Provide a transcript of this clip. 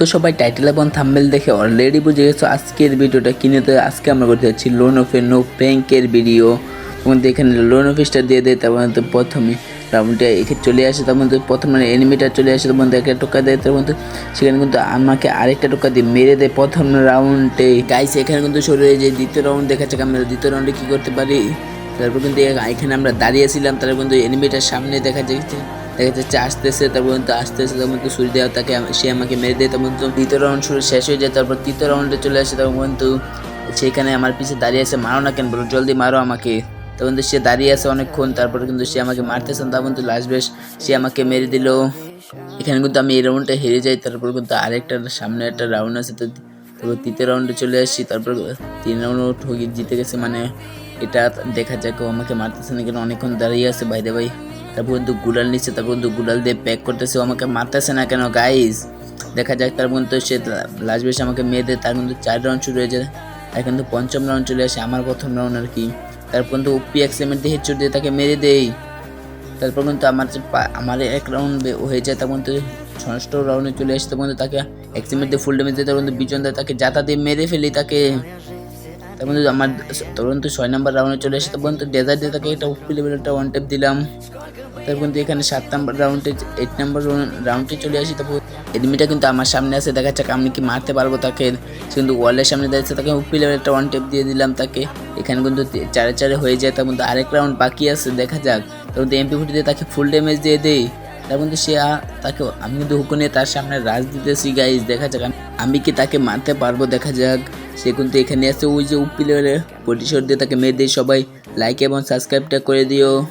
তো সবাই টাইটেল এবং থাম্বেল দেখে অলরেডি বুঝে গেছো, আজকের ভিডিওটা কিনে তো আজকে আমরা করতে যাচ্ছি লোন অফ নো ব্যাংকের ভিডিও তোমাদের এখানে লোন অফিসটা দিয়ে দেয়, তারপর তো প্রথমে রাউন্ডে এখানে চলে আসে তার মধ্যে প্রথম মানে এনিমিটা চলে আসে তার মধ্যে একটা টোকা দেয় তার মধ্যে সেখানে কিন্তু আমাকে আরেকটা টোকা দিয়ে মেরে দেয় প্রথম রাউন্ডে গাইস এখানে কিন্তু শুরু হয়ে যায় দ্বিতীয় রাউন্ড দেখাচ্ছে আমরা দ্বিতীয় রাউন্ডে কী করতে পারি। তারপর কিন্তু এখানে আমরা দাঁড়িয়েছিলাম তারপর কিন্তু এনিমিটার সামনে দেখা যাচ্ছে। দেখা যাচ্ছে আসতেছে তারপর কিন্তু আসতেছে তারপর কিন্তু ছুরি দেওয়া, তাকে সে আমাকে মেরে দেয় কিন্তু দ্বিতীয় রাউন্ড শুরু শেষ হয়ে যায়, তারপর তৃতীয় রাউন্ডে চলে আসে তখন কিন্তু সেখানে আমার পিছে দাঁড়িয়ে আছে, মারো না কেন বলো জলদি মারো আমাকে। তখন কিন্তু সে দাঁড়িয়ে আছে অনেকক্ষণ, তারপরে কিন্তু সে আমাকে মারতেছে না তখন কিন্তু লাস্ট বেশ সে আমাকে মেরে দিল। এখানে কিন্তু আমি এই রাউন্ডটা হেরে যাই, তারপর কিন্তু আরেকটা সামনে একটা রাউন্ড আছে, তো তারপর তৃতীয় রাউন্ডে চলে আসি, তারপর তিন রাউন্ড ঠকি জিতে গেছে মানে এটা দেখা যাক আমাকে মারতেছে না কেন অনেকক্ষণ দাঁড়িয়ে আছে বাইরে ভাই তারপর কিন্তু গুলাল নিচ্ছে তারপর কিন্তু গুলাল দিয়ে প্যাক করতেছে ও আমাকে মারতেছে না কেন গাইজ দেখা যাক তার কিন্তু সে লাস্ট বেশ আমাকে মেয়ে দেয় তার কিন্তু চার রাউন্ড শুরু হয়ে যায় আর কিন্তু পঞ্চম রাউন্ড চলে আসে আমার প্রথম রাউন্ড আর কি তারপর কিন্তু উপি এক্সেমেন্ট দিয়ে হেডশট দিয়ে তাকে মেরে দেই তারপর কিন্তু আমার আমার এক রাউন্ড হয়ে যায় তখন তো ষষ্ঠ রাউন্ডে চলে আসে তখন তাকে এক্সিমেন্ট দিয়ে ফুল ড্যামেজ দিয়ে তখন বিজন দেয় তাকে যাতা দিয়ে মেরে ফেলি তাকে তখন তো আমার তখন তো ছয় নম্বর রাউন্ডে চলে আসে তখন তো ডেজার্ট দিয়ে তাকে একটা উপি লেভেল একটা ওয়ান টেপ দিলাম তারপর কিন্তু এখানে সাত নাম্বার রাউন্ডে এইট নাম্বার রাউন্ডে চলে আসি। তারপর এনিমিটা কিন্তু আমার সামনে আছে, দেখা যাচ্ছে আমি কি মারতে পারব তাকে। কিন্তু ওয়ালের সামনে দাঁড়িয়েছে, তাকে লেভেল একটা ওয়ান টেপ দিয়ে দিলাম তাকে। এখানে কিন্তু চারে চারে হয়ে যায়, তার মধ্যে আরেক রাউন্ড বাকি আছে, দেখা যাক। তার মধ্যে এমপি ফুটি দিয়ে তাকে ফুল ড্যামেজ দিয়ে দেই। তার মধ্যে সে তাকে আমি কিন্তু হুকু নিয়ে তার সামনে রাজ দিতেছি গাইজ দেখা যাক আমি- কি তাকে মারতে পারব, দেখা যাক। সে কিন্তু এখানে আছে, ওই যে উপি লেভেলের প্রতিশোধ দিয়ে তাকে মেরে দিয়ে সবাই। লাইক এবং সাবস্ক্রাইবটা করে দিও।